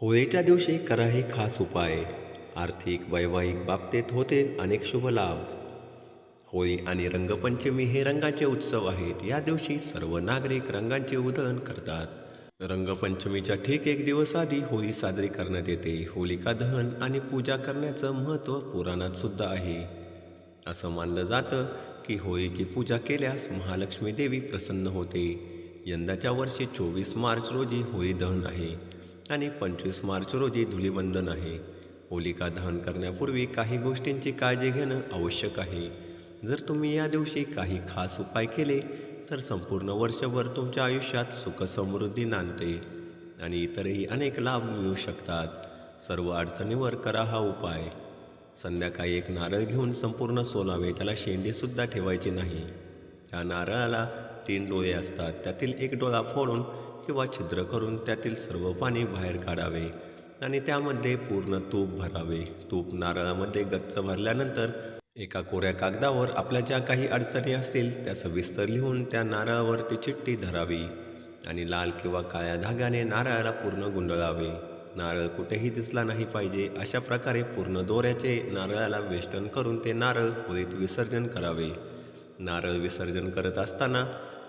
होळीच्या दिवशी करा हे खास उपाय. आर्थिक वैवाहिक बाबतीत होतील अनेक शुभ लाभ. होळी आणि रंगपंचमी हे रंगाचे उत्सव आहेत. या दिवशी सर्व नागरिक रंगांचे उधळण करतात. रंगपंचमीच्या ठीक एक दिवस आधी होळी साजरी करण्यात येते. होलिका दहन आणि पूजा करण्याचं महत्त्व पुराणात सुद्धा आहे. असं मानलं जातं की होळीची पूजा केल्यास महालक्ष्मी देवी प्रसन्न होते. यंदाच्या वर्षी चोवीस मार्च रोजी होळी दहन आहे. आणि पंचवीस मार्च रोजी धुलीवंदन आहे. होलिका दहन करण्यापूर्वी काही गोष्टींची काळजी घेणं आवश्यक आहे. जर तुम्ही या दिवशी काही खास उपाय केले तर संपूर्ण वर्षभर तुमच्या आयुष्यात सुखसमृद्धी नांदते आणि इतरही अनेक लाभ मिळू शकतात. सर्व अडचणीवर करा हा उपाय. संध्याकाळी एक नारळ घेऊन संपूर्ण सोलावे त्याला शेंडीसुद्धा ठेवायची नाही. त्या नारळाला तीन डोळे असतात त्यातील एक डोळा फोडून किंवा छिद्र करून त्यातील सर्व पाणी बाहेर काढावे आणि त्यामध्ये पूर्ण तूप भरावे. तूप नारळामध्ये गच्च भरल्यानंतर एका कोऱ्या कागदावर आपल्या ज्या काही अडचणी असतील त्या सविस्तर लिहून त्या नारळावर ती चिठ्ठी धरावी आणि लाल किंवा काळ्या धाग्याने नारळाला पूर्ण गुंडळावे. नारळ कुठेही दिसला नाही पाहिजे अशा प्रकारे पूर्ण दोऱ्याचे नारळाला वेष्टन करून ते नारळ होळीत विसर्जन करावे. नारळ विसर्जन करत असताना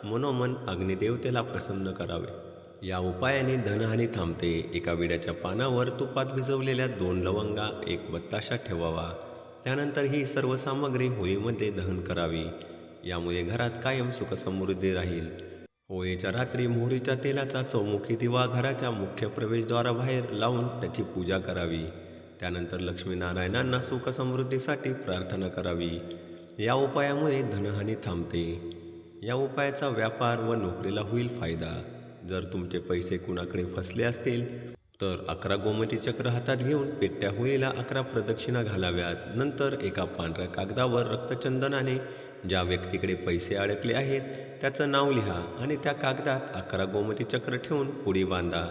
मनोमन अग्निदेवतेला प्रसन्न करावे. या उपायाने धनहानी थांबते. एका विड्याच्या पानावर तुपात भिजवलेल्या दोन लवंगा एक बत्ताशा ठेवावा. त्यानंतर ही सर्व सामग्री होळीमध्ये दहन करावी. यामुळे घरात कायम सुखसमृद्धी राहील. होळीच्या रात्री मोहरीच्या तेलाचा चौमुखी दिवा घराच्या मुख्य प्रवेशद्वाराबाहेर लावून त्याची पूजा करावी. त्यानंतर लक्ष्मीनारायणांना सुखसमृद्धीसाठी प्रार्थना करावी. या उपायामुळे धनहानी थांबते. या उपायाचा व्यापार व नोकरीला होईल फायदा. जर तुमचे पैसे कुणाकडे फसले असतील तर अकरा गोमती चक्र हातात घेऊन पेट्या होळीला अकरा प्रदक्षिणा घालाव्यात. नंतर एका पांढऱ्या कागदावर रक्तचंदनाने ज्या व्यक्तीकडे पैसे अडकले आहेत त्याचं नाव लिहा आणि त्या कागदात अकरा गोमती चक्र ठेवून पुडी बांधा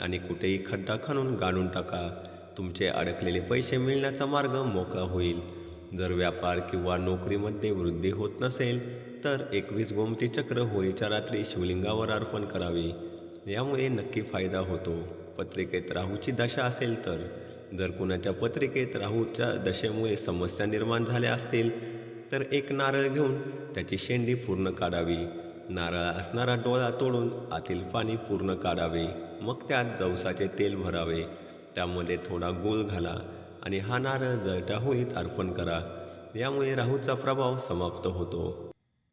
आणि कुठेही खड्डा खणून गाडून टाका. तुमचे अडकलेले पैसे मिळण्याचा मार्ग मोकळा होईल. जर व्यापार किंवा नोकरीमध्ये वृद्धी होत नसेल तर एकवीस गोमती चक्र होळीच्या रात्री शिवलिंगावर अर्पण करावे. यामुळे नक्की फायदा होतो. पत्रिकेत राहूची दशा असेल तर. जर कुणाच्या पत्रिकेत राहूच्या दशेमुळे समस्या निर्माण झाल्या असतील तर एक नारळ घेऊन त्याची शेंडी पूर्ण काढावी. नारळ असणारा डोळा तोडून आतील पाणी पूर्ण काढावे. मग त्यात जवसाचे तेल भरावे. त्यामध्ये थोडा गूळ घाला आणि हा नारळ जळटा होळीत अर्पण करा. यामुळे राहूचा प्रभाव समाप्त होतो.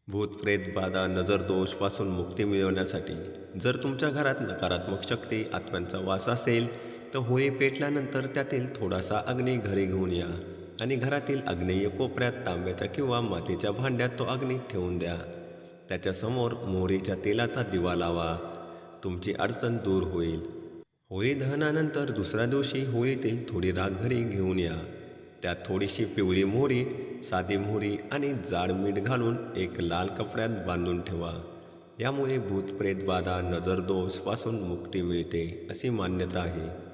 भूत प्रेत बाधा नजर दोषपासून मुक्ती मिळवण्यासाठी जर तुमच्या घरात नकारात्मक शक्ती आत्म्यांचा वास असेल तर होळी पेटल्यानंतर त्यातील थोडासा अग्नी घरी घेऊन या आणि घरातील अग्नेय कोपऱ्यात तांब्याच्या किंवा मातीच्या भांड्यात तो अग्नी ठेवून द्या. त्याच्यासमोर मोहरीच्या तेलाचा दिवा लावा. तुमची अडचण दूर होईल. होळी दहनानंतर दुसऱ्या दिवशी होळीतील थोडी राख घरी घेऊन या. त्यात थोडीशी पिवळी मोहरी साधी मोहरी आणि जाड मीठ घालून एक लाल कपड्यात बांधून ठेवा. यामुळे भूतप्रेत बाधा मुक्ती मिळते अशी मान्यता आहे.